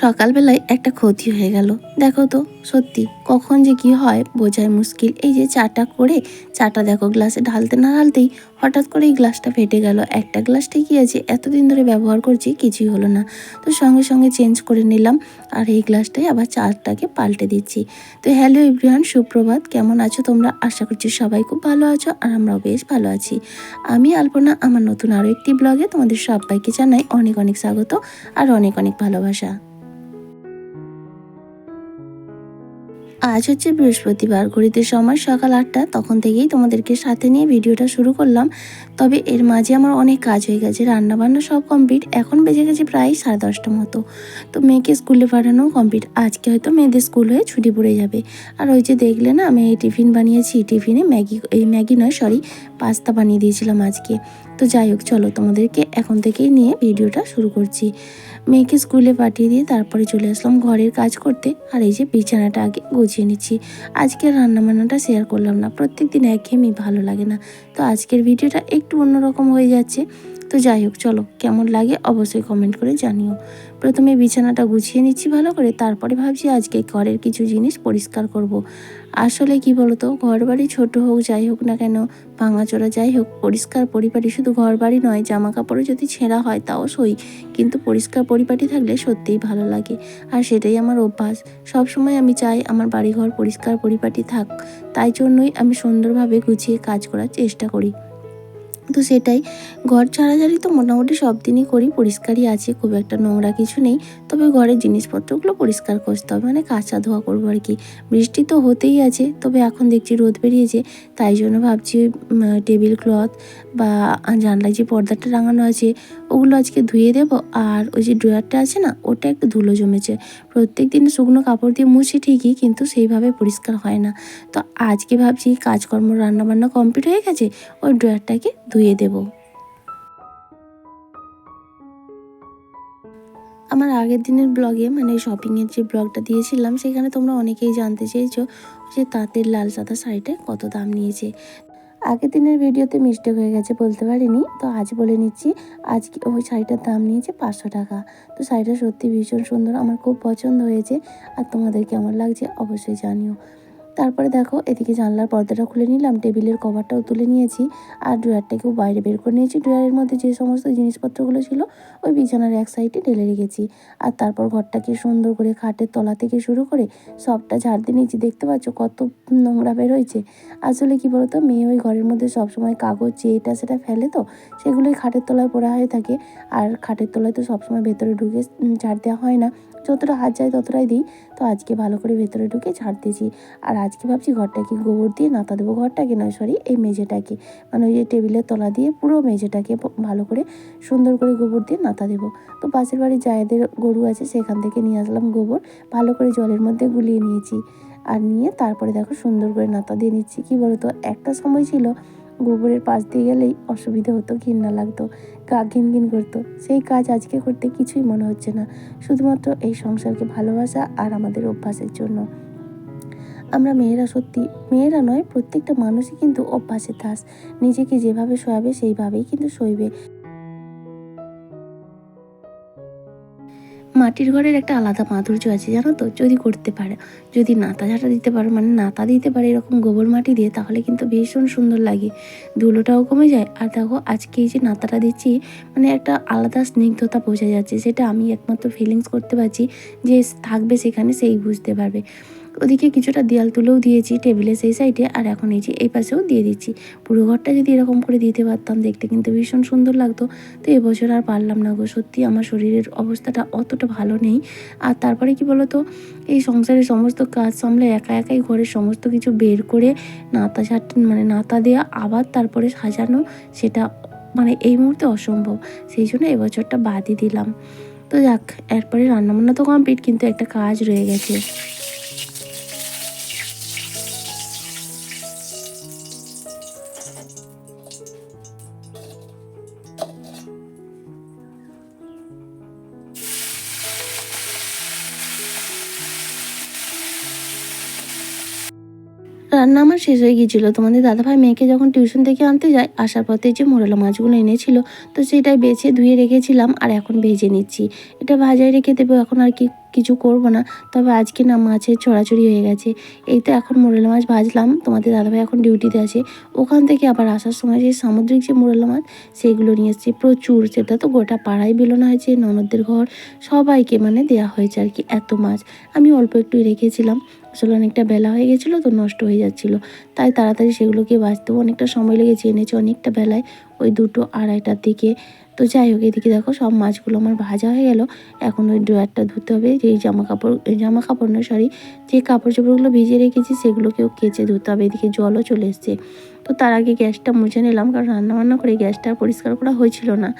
সকালবেলায় একটা ক্ষতি হয়ে গেল। দেখো তো, সত্যি, কখন যে কি হয় বোঝাই মুশকিল। এই যে চাটা করে, চাটা দেখো গ্লাসে ঢালতে না ঢালতেই হঠাৎ করে এই গ্লাসটা ফেটে গেল। একটা গ্লাস ঠিকই আছে, এতদিন ধরে ব্যবহার করছি, কিছুই হলো না। তো সঙ্গে সঙ্গে চেঞ্জ করে নিলাম আর এই গ্লাসটাই আবার চাটাকে পাল্টে দিচ্ছি। তো হ্যালো এভরিওয়ান, সুপ্রভাত। কেমন আছো তোমরা? আশা করছি সবাই খুব ভালো আছো আর আমরাও বেশ ভালো আছি। আমি আলপনা, আমার নতুন আরও একটি ব্লগে তোমাদের সবাইকে জানাই অনেক অনেক স্বাগত আর অনেক অনেক ভালোবাসা। আজ হচ্ছে বৃহস্পতিবার। ঘড়িতে সময় সকাল আটটা, তখন থেকেই তোমাদেরকে সাথে নিয়ে ভিডিওটা শুরু করলাম। তবে এর মাঝে আমার অনেক কাজ হয়ে গেছে রান্না বান্না সব কমপ্লিট এখন বেজে গেছে প্রায় সাড়ে দশটা মতো। তো মেয়েকে স্কুলে পাঠানো কমপ্লিট আজকে হয়তো মেয়েদের স্কুল হয়ে ছুটি পড়ে যাবে। আর ওই যে দেখলে না, আমি টিফিন বানিয়েছি। টিফিনে ম্যাগি, এই ম্যাগি নয় সরি পাস্তা বানিয়ে দিয়েছিলাম আজকে। তো যাই হোক, চলো তোমাদেরকে এখন থেকেই নিয়ে ভিডিওটা শুরু করছি। মেয়েকে স্কুলে পাঠিয়ে দিয়ে তারপরে চলে আসলাম ঘরের কাজ করতে। আর এই যে বিছানাটা আগে গুছিয়ে নিচ্ছি। আজকে রান্নাবান্নাটা শেয়ার করলাম না প্রত্যেক দিন একঘেয়েমি ভালো লাগে না। তো আজকের ভিডিওটা একটু অন্যরকম হয়ে যাচ্ছে। তো যাই হোক, চলো কেমন লাগে অবশ্যই কমেন্ট করে জানিও। প্রথমে বিছানাটা গুছিয়ে নিচ্ছি ভালো করে, তারপরে ভাবছি আজকে ঘরের কিছু জিনিস পরিষ্কার করব। আসলে কি বলতো ঘর বাড়ি ছোট হোক, যাই হোক না কেন, ভাঙাচোরা যাই হোক, পরিষ্কার পরিপাটি শুধু ঘর বাড়ি নয় জামা কাপড়ও যদি ছেঁড়া হয় তাও সই, কিন্তু পরিষ্কার পরিপাটি থাকলে সত্যিই ভালো লাগে। আর সেটাই আমার অভ্যাস। সব সময় আমি চাই আমার বাড়িঘর পরিষ্কার পরিপাটি থাক, তাই জন্যই আমি সুন্দরভাবে গুছিয়ে কাজ করার চেষ্টা করি। তো সেটাই। ঘর ছাড়াছাড়ি তো মোটামুটি সব দিনই করি, পরিষ্কারই আছে, খুব একটা নোংরা কিছু নেই। তবে ঘরের জিনিসপত্রগুলো পরিষ্কার করতে হবে মানে কাঁচা ধোয়া করব আর কি। বৃষ্টি তো হতেই আছে, তবে এখন দেখছি রোদ বেরিয়েছে, তাই জন্য ভাবছি টেবিল ক্লথ বা জানলায় যে পর্দাটা টাঙানো আছে ওগুলো আজকে ধুয়ে দেবো। আর ওই যে ড্রয়ারটা আছে না, ওটা একটু ধুলো জমেছে। প্রত্যেক দিন শুকনো কাপড় দিয়ে মুছি ঠিকই, কিন্তু সেইভাবে পরিষ্কার হয় না। তো আজকে ভাবছি কাজকর্ম, রান্নাবান্না কমপ্লিট হয়ে গেছে, ওই ড্রয়ারটাকে ধুয়ে দেব। আমার আগের দিনের ব্লগে মানে শপিংয়ের যে ব্লগটা দিয়েছিলাম, সেখানে তোমরা অনেকেই জানতে চেয়েছো যে তাঁতের লাল সাদা শাড়িটা কত দাম নিয়েছে। আগের দিনের ভিডিওতে মিস্টেক হয়ে গেছে বলতে পারিনি। তো আজ বলে নিচ্ছি, আজকে ওই শাড়িটার দাম নিয়েছে পাঁচশো টাকা। তো শাড়িটা সত্যি ভীষণ সুন্দর, আমার খুব পছন্দ হয়েছে। আর তোমাদের কেমন লাগছে অবশ্যই জানিও। তারপরে দেখো, এদিকে জানলার পর্দাটা খুলে নিলাম, টেবিলের কভারটাও তুলে নিয়েছি আর ড্রয়ারটাকেও বাইরে বের করে নিয়েছি। ড্রয়ারের মধ্যে যে সমস্ত জিনিসপত্রগুলো ছিল, ওই বিছানার এক সাইডে ঢেলে রেখেছি। আর তারপর ঘরটাকে সুন্দর করে খাটের তলা থেকে শুরু করে সবটা ঝাড় দিয়ে নিয়েছি। দেখতে পাচ্ছ কত নোংরা বের হয়েছে। আসলে কি বলতো, মেয়ে ওই ঘরের মধ্যে সবসময় কাগজ যে এটা সেটা ফেলে তো, সেগুলোই খাটের তলায় পড়া হয়ে থাকে। আর খাটের তলায় তো সবসময় ভেতরে ঢুকে ঝাড় দেওয়া হয় না। যতটা হাত যায় ততটাই দিই। তো আজকে ভালো করে ভেতরে ঢুকে ঝাড় দিয়েছি। আর আজকে ভাবছি ঘরটাকে গোবর দিয়ে নাতা দেবো। ঘরটাকে নয় সরি এই মেঝেটাকে। মানে ওই যে টেবিলের তলা দিয়ে পুরো মেঝেটাকে ভালো করে সুন্দর করে গোবর দিয়ে নাতা দেবো। তো পাশের বাড়ির জায়েদের গরু আছে, সেখান থেকে নিয়ে আসলাম গোবর। ভালো করে জলের মধ্যে গুলিয়ে নিয়েছি। আর নিয়ে তারপরে দেখো সুন্দর করে নাতা দিয়ে নিচ্ছি। কি বলতো, একটা সময় ছিল গোবরের পাশ দিয়ে গেলেই অসুবিধা হতো, ঘৃণা লাগতো। গা ঘিন করতো। সেই কাজ আজকে করতে কিছুই মনে হচ্ছে না। শুধুমাত্র এই সংসারকে ভালোবাসা আর আমাদের অভ্যাসের জন্য। আমরা মেয়েরা সত্যি, মেয়েরা নয়, প্রত্যেকটা মানুষই কিন্তু অভ্যাসে দাস। নিজেকে যেভাবে শোয়াবে সেইভাবেই কিন্তু সইবে মাটির ঘরের একটা আলাদা মাধুর্য আছে, জানো তো? যদি করতে পারে। যদি নাতা ঝাঁটা দিতে পারো মানে নাতা দিতে পারে এরকম গোবর মাটি দিয়ে, তাহলে কিন্তু ভীষণ সুন্দর লাগে। ধুলোটাও কমে যায়। আর দেখো, আজকে এই যে নাতাটা দিচ্ছি মানে একটা আলাদা স্নিগ্ধতা বোঝা যাচ্ছে। সেটা আমি একমাত্র ফিলিংস করতে পারছি যে থাকবে সেখানে, সেই বুঝতে পারবে। ওদিকে কিছুটা দেয়াল তুলেও দিয়েছি টেবিলে সেই সাইডে, আর এখন এই যে এই পাশেও দিয়ে দিচ্ছি। পুরো ঘরটা যদি এরকম করে দিতে পারতাম, দেখতে কিন্তু ভীষণ সুন্দর লাগতো। তো এবছর আর পারলাম না গো, সত্যি আমার শরীরের অবস্থাটা অতটা ভালো নেই। আর তারপরে কি বলতো, এই সংসারের সমস্ত কাজ সামলে একা একাই ঘরের সমস্ত কিছু বের করে নাতা ছাট মানে নাতা দেওয়া আবার তারপরে সাজানো, সেটা মানে এই মুহূর্তে অসম্ভব। সেই জন্য এবছরটা বাদই দিলাম। তো যাক, এরপরে রান্নাবান্না তো কমপ্লিট কিন্তু একটা কাজ রয়ে গেছে। রান্না আমার শেষ হয়ে গিয়েছিল। তোমাদের দাদাভাই মেয়েকে যখন টিউশন থেকে আনতে যায়, আসার পথে যে মোরলা মাছগুলো এনেছিল, তো সেটাই বেছে ধুয়ে রেখেছিলাম আর এখন ভেজে নিচ্ছি। এটা ভাজায় রেখে দেবো, এখন আর কি কিছু করব না। তবে আজকে না মাছের ছড়াছড়ি হয়ে গেছে। এই তো এখন মোরলা মাছ ভাজলাম। তোমাদের দাদাভাই এখন ডিউটিতে আছে। ওখান থেকে আবার আসার সময় যে সামুদ্রিক যে মোরলা মাছ সেইগুলো নিয়ে এসেছি প্রচুর। সেটা তো গোটা পাড়ায় বেলোনো হয়েছে ননদের ঘর, সবাইকে মানে দেয়া হয়েছে আর কি এত মাছ। আমি অল্প একটু রেখেছিলাম। আসলে অনেকটা বেলা হয়ে গেছিল তো নষ্ট হয়ে যাচ্ছিল। তাই তাড়াতাড়ি সেগুলোকে বাঁচতেও অনেকটা সময় লেগেছে, এনেছে অনেকটা বেলায় ওই দুটো আড়াইটার দিকে। তো যাই হোক, এদিকে দেখো সব মাছগুলো আমার ভাজা হয়ে গেল। এখন ওই ড্রয়ারটা ধুতে হবে যেই জামা কাপড় জামা কাপড় নয় সরি যে কাপড় চোপড়গুলো ভিজিয়ে রেখেছি সেগুলোকেও কেচে ধুতে হবে। এদিকে জলও চলে এসছে। তো তার আগে গ্যাসটা মুছে নিলাম, কারণ রান্নাবান্না করে গ্যাসটা পরিষ্কার করা হয়েছিল না।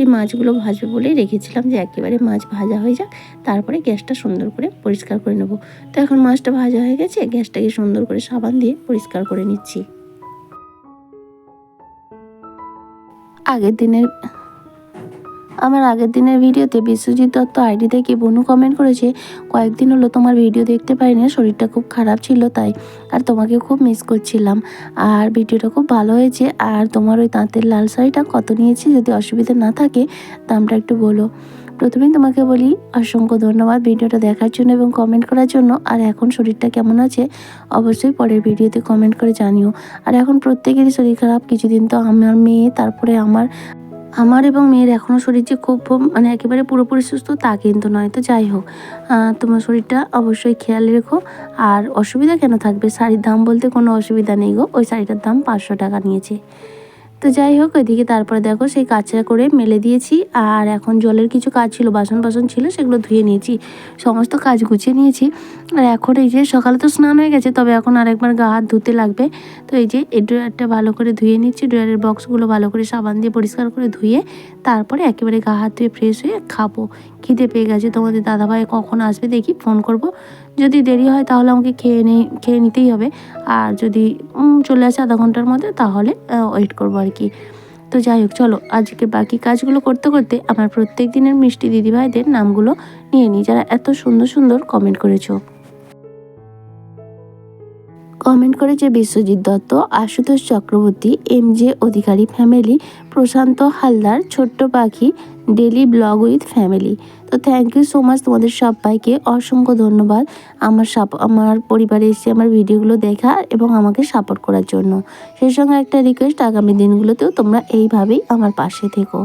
এই মাছগুলো ভাজবে বলেই রেখেছিলাম যে একেবারে মাছ ভাজা হয়ে যাক, তারপরে গ্যাসটা সুন্দর করে পরিষ্কার করে নেব। তো এখন মাছটা ভাজা হয়ে গেছে, গ্যাসটাকে সুন্দর করে সাবান দিয়ে পরিষ্কার করে নিচ্ছি। আগের দিনের আমার আগের দিনের ভিডিওতে বিশ্বজিৎ দত্ত আইডি থেকে বনু কমেন্ট করেছে, কয়েকদিন হলো তোমার ভিডিও দেখতে পাইনি শরীরটা খুব খারাপ ছিল তাই আর তোমাকে খুব মিস করছিলাম। আর ভিডিওটা খুব ভালো হয়েছে, আর তোমার ওই তাঁতের লাল শাড়িটা কত নিয়েছি যদি অসুবিধা না থাকে, দামটা একটু বলো। প্রথমেই তোমাকে বলি, অসংখ্য ধন্যবাদ ভিডিওটা দেখার জন্য এবং কমেন্ট করার জন্য। আর এখন শরীরটা কেমন আছে, অবশ্যই পরের ভিডিওতে কমেন্ট করে জানিও। আর এখন প্রত্যেকেরই শরীর খারাপ, কিছুদিন তো আমার মেয়ে, তারপরে আমার আমার এবং মেয়ের এখনও শরীর যে খুব মানে একেবারে পুরোপুরি সুস্থ, তা কিন্তু নয়। তো যাই হোক তোমার শরীরটা অবশ্যই খেয়াল রেখো। আর অসুবিধা কেন থাকবে? শাড়ির দাম বলতে কোনো অসুবিধা নেই গো। ওই শাড়িটার দাম পাঁচশো টাকা নিয়েছে। তো যাই হোক ওইদিকে তারপরে দেখো সেই কাঁচা করে মেলে দিয়েছি, আর এখন জলের কিছু কাজ ছিল বাসন বাসন ছিল, সেগুলো ধুয়ে নিয়েছি, সমস্ত কাজ গুছিয়ে নিয়েছি। আর এখন এই যে সকালে তো স্নান হয়ে গেছে, তবে এখন আরেকবার গা হাত ধুতে লাগবে। তো এই যে এই ড্রয়ারটা ভালো করে ধুয়ে নিচ্ছি, ড্রয়ারের বক্সগুলো ভালো করে সাবান দিয়ে পরিষ্কার করে ধুয়ে, তারপরে একেবারে গা হাত ধুয়ে ফ্রেশ হয়ে খাব। খিদে পেয়ে গেছে তোমাদের দাদাভাই কখন আসবে দেখি ফোন করব। যদি দেরি হয় তাহলে আমাকে খেয়ে নেই, খেয়ে নিতেই হবে। আর যদি চলে আসে আধা ঘণ্টার মধ্যে তাহলে ওয়েট করব আর কি। তো যাই হোক, চলো, আজকে বাকি কাজগুলো করতে করতে আমার প্রত্যেক দিনের মিষ্টি দিদিভাইদের নামগুলো নিয়ে নিই, যারা এত সুন্দর সুন্দর কমেন্ট করেছ। কমেন্ট করেছে Biswajit Dutta, Ashutosh Chakraborty M J Adhikari family, Prashanta Haldar, ছোট্ট পাখি, ডেলি ব্লগ উইথ ফ্যামিলি। তো থ্যাংক ইউ সো মাচ তোমাদের সবাইকে। অসংখ্য ধন্যবাদ আমার সাপ, আমার পরিবারে এসে আমার ভিডিওগুলো দেখা এবং আমাকে সাপোর্ট করার জন্য। সেই সঙ্গে একটা রিকোয়েস্ট আগামী দিনগুলোতেও তোমরা এইভাবেই আমার পাশে থেকো।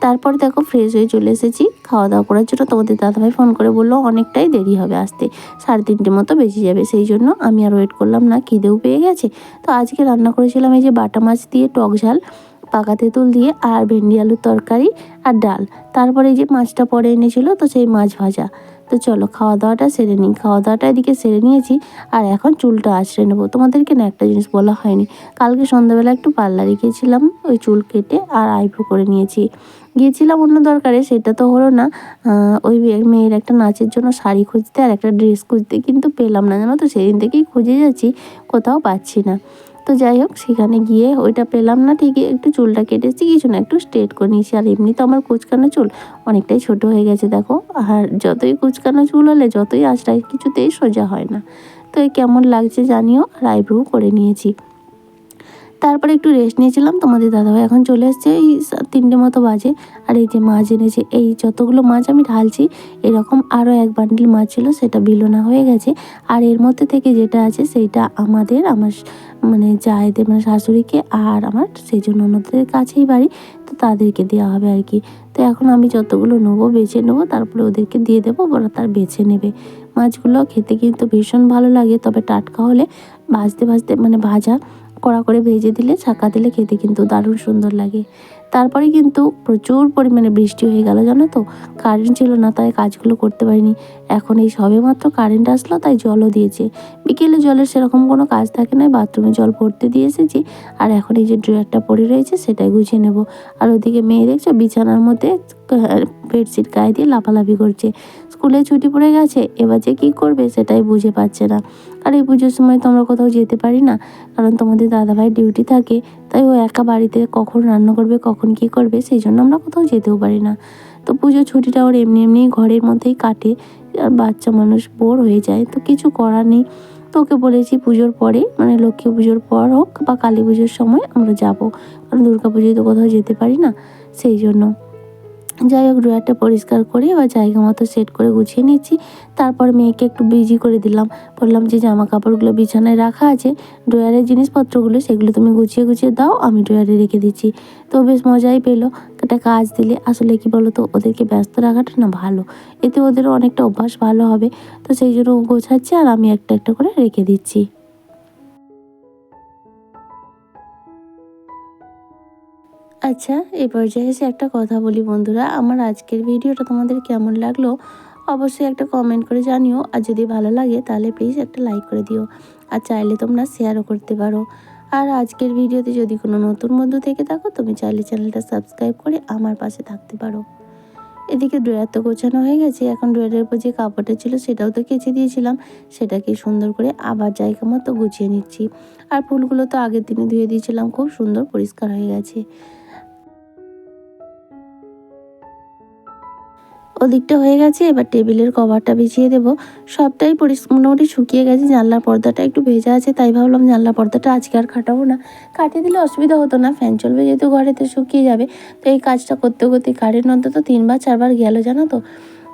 তারপর দেখো ফ্রেশ হয়ে চলে এসেছি। খাওয়া দাওয়া করার জন্য তোমাদের দাদাভাই ফোন করে বলল, অনেকটাই দেরি হবে আসতে। সাড়ে তিনটে মতো বেঁচে যাবে। সেই জন্য আমি আর ওয়েট করলাম না, খিদেও পেয়ে গেছে। তো আজকে রান্না করেছিলাম এই যে বাটা মাছ দিয়ে টক ঝাল, পাকা তেঁতুল দিয়ে আর ভেন্ডি আলুর তরকারি আর ডাল। তারপরে যে মাছটা পরে এনেছিল, তো সেই মাছ ভাজা। তো চলো খাওয়া দাওয়াটা সেরে নিই। খাওয়া দাওয়াটা এদিকে সেরে নিয়েছি, আর এখন চুলটা আছড়ে নেব। তোমাদেরকে না একটা জিনিস বলা হয়নি। কালকে সন্ধ্যাবেলা একটু পার্লারে গিয়েছিলাম, ওই চুল কেটে আর আইব্রো করে নিয়েছি। গিয়েছিলাম অন্য দরকারে, সেটা তো হলো না। ওই মেয়ের একটা নাচের জন্য শাড়ি খুঁজতে আর একটা ড্রেস খুঁজতে, কিন্তু পেলাম না জানো তো? সেদিন থেকেই খুঁজে যাচ্ছি, কোথাও পাচ্ছি না। তো যাই হোক, সেখানে গিয়ে ওইটা পেলাম না ঠিকই। একটু চুলটা কেটেছি, কিছু না, একটু স্ট্রেট করে নিয়েছি। আর এমনি তো আমার কুচকানো চুল অনেকটাই ছোট হয়ে গেছে, দেখো। আর যতই কুচকানো চুল হলে, যতই আঁচড়াই কিছুতেই সোজা হয় না। তো কেমন লাগছে জানিও, আর আইব্রো করে নিয়েছি। তারপরে একটু রেস্ট নিয়েছিলাম তোমাদের দাদাভাই এখন চলে এসছে এই তিনটে মতো বাজে। আর এই যে মাছ এনেছে, এই যতগুলো মাছ আমি ঢালছি, এরকম আরও এক বান্ডিল মাছ ছিল, সেটা বিলোনা হয়ে গেছে। আর এর মধ্যে থেকে যেটা আছে সেইটা আমাদের, আমার মানে জায়েদের মানে শাশুড়িকে আর আমার সেই জন্য অন্যদের কাছেই বাড়ি, তো তাদেরকে দেওয়া হবে আর কি। তো এখন আমি যতগুলো নেব, বেছে নেব, তারপরে ওদেরকে দিয়ে দেবো, ওরা তার বেছে নেবে। মাছগুলো খেতে কিন্তু ভীষণ ভালো লাগে, তবে টাটকা হলে ভাজতে ভাজতে মানে ভাজা কড়া করে ভেজে দিলে, ছাকা দিলে খেতে কিন্তু দারুণ সুন্দর লাগে। তারপরে কিন্তু প্রচুর পরিমাণে বৃষ্টি হয়ে গেল, জানো তো? কারেন্ট ছিল না, তাই কাজগুলো করতে পারিনি। এখন এই সবে মাত্র কারেন্ট আসলো, তাই জলও দিয়েছে। বিকেলে জলের সেরকম কোনো কাজ থাকে না, বাথরুমে জল পড়তে দিয়ে এসেছি। আর এখন এই যে ড্রয়ারটা পড়ে রয়েছে, সেটাই গুছিয়ে নেব। আর ওদিকে মেয়ে দেখছ, বিছানার মধ্যে বেডশিট গায়ে দিয়ে লাফালাফি করছে। স্কুলে ছুটি পড়ে গেছে, এবার যে কী করবে সেটাই বুঝে পাচ্ছে না। আর এই পুজোর সময় তো আমরা কোথাও যেতে পারি না, কারণ তোমাদের দাদাভাই ডিউটি থাকে, তাই ও একা বাড়িতে কখন রান্না করবে, কখন কী করবে, সেই জন্য আমরা কোথাও যেতেও পারি না। তো পুজোর ছুটিটা ওর এমনি এমনি ঘরের মধ্যেই কাটে, আর বাচ্চা মানুষ বোর হয়ে যায়, তো কিছু করার নেই। তো ওকে বলেছি পুজোর পরে মানে লক্ষ্মী পুজোর পর হোক বা কালী পুজোর সময় আমরা যাব, কারণ দুর্গা পুজোয় তো কোথাও যেতে পারি না, সেই জন্য। যাই হোক, ড্রয়ারটা পরিষ্কার করে বা জায়গা মতো সেট করে গুছিয়ে নিচ্ছি। তারপর মেয়েকে একটু বিজি করে দিলাম। বললাম যে জামা কাপড়গুলো বিছানায় রাখা আছে। ড্রয়ারের জিনিসপত্রগুলো সেগুলো তুমি গুছিয়ে গুছিয়ে দাও, আমি ড্রয়ারে রেখে দিচ্ছি। তো বেশ মজাই পেল একটা কাজ দিলে। আসলে কি বলো তো ওদেরকে ব্যস্ত রাখাটা না ভালো। এতে ওদেরও অনেকটা অভ্যাস ভালো হবে। তো সেই জন্য গোছাচ্ছে আর আমি একটা একটা করে রেখে দিচ্ছি। আচ্ছা এই পর্যায়ে এসে একটা কথা বলি বন্ধুরা। আমার আজকের ভিডিওটা তোমাদের কেমন লাগল অবশ্যই একটা কমেন্ট করে জানিও। আর যদি ভালো লাগে তাহলে প্লিজ একটা লাইক করে দিও। আর চাইলে তোমরা শেয়ারও করতে পারো। আর আজকের ভিডিওতে যদি কোনো নতুন বন্ধু থেকে থাকো, তুমি চাইলে চ্যানেলটা সাবস্ক্রাইব করে আমার পাশে থাকতে পারো। এদিকে ড্রয়ার তো গোছানো হয়ে গেছে, এখন ড্রয়ারের উপর যে কাপড়টা ছিল সেটাও তো কেচে দিয়েছিলাম। সেটাকে সুন্দর করে আবার জায়গা মতো গুছিয়ে নিচ্ছি। আর ফুলগুলো তো আগের দিনে ধুয়ে দিয়েছিলাম, খুব সুন্দর পরিষ্কার হয়ে গেছে। ওদিকটা হয়ে গেছে, এবার টেবিলের কভারটা বিছিয়ে দেবো। সবটাই মোটামুটি শুকিয়ে গেছে, জানলার পর্দাটা একটু ভেজা আছে, তাই ভাবলাম জানলা পর্দাটা আজকে আর খাটাবো না। কাটিয়ে দিলে অসুবিধা হতো না, ফ্যান চলবে যেহেতু ঘরেতে শুকিয়ে যাবে, তো এই কাজটা করতে করতে কারেন্ট অন্তত তিনবার চারবার গেল, জানো তো।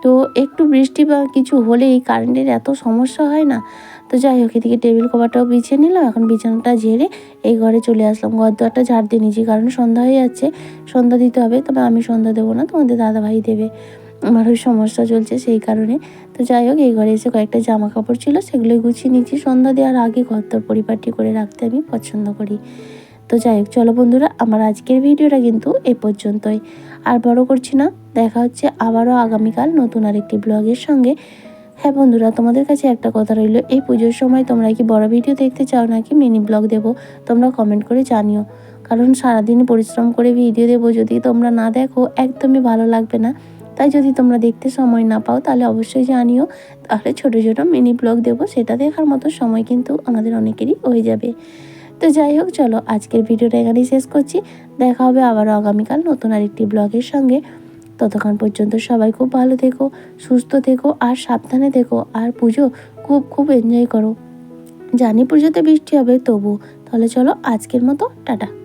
তো একটু বৃষ্টি বা কিছু হলে এই কারেন্টের এত সমস্যা হয় না। তো যাই হোক, এদিকে টেবিল কভারটাও বিছিয়ে নিলাম, এখন বিছানাটা ঝেড়ে এই ঘরে চলে আসলাম। ঘর দুয়ারটা ঝাড় দিয়ে নিয়েছি, কারণ সন্ধ্যা হয়ে যাচ্ছে, সন্ধ্যা দিতে হবে, তবে আমি সন্ধ্যা দেবো না, তোমাদের দাদা ভাই দেবে। আমার সমস্যা চলছে সেই কারণে। তো যাই হোক, এই ঘরে এসে কয়েকটা জামা কাপড় ছিল, সেগুলোই গুছিয়ে নিচ্ছি সন্ধ্যা দেওয়ার আগে ঘর তোর পরিপাটি করে রাখতে আমি পছন্দ করি। তো যাই হোক, চলো বন্ধুরা, আমার আজকের ভিডিওটা কিন্তু এ পর্যন্তই। আর বড় করছি না, দেখা হচ্ছে আবারও আগামীকাল নতুন আরেকটি ব্লগের সঙ্গে। হ্যাঁ বন্ধুরা, তোমাদের কাছে একটা কথা রইল, এই পুজোর সময় তোমরা কি বড় ভিডিও দেখতে চাও নাকি মিনি ব্লগ দেবো, তোমরা কমেন্ট করে জানিও। কারণ সারাদিন পরিশ্রম করে ভিডিও দেবো যদি তোমরা না দেখো, একদমই ভালো লাগবে না। তাই যদি তোমরা দেখতে সময় না পাও, তাহলে অবশ্যই জানিও। তাহলে ছোটো ছোটো মিনি ব্লগ দেবো, সেটা দেখার মতো সময় কিন্তু আমাদের অনেকেরই হয়ে যাবে। তো যাই হোক, চলো আজকের ভিডিওটা এখানেই শেষ করছি। দেখা হবে আবারও আগামীকাল নতুন আরেকটি ব্লগের সঙ্গে। ততক্ষণ পর্যন্ত সবাই খুব ভালো থেকো, সুস্থ থেকো আর সাবধানে থেকো। আর পুজো খুব খুব এনজয় করো। জানি পুজোতে বৃষ্টি হবে তবু তাহলে চলো আজকের মতো, টাটা।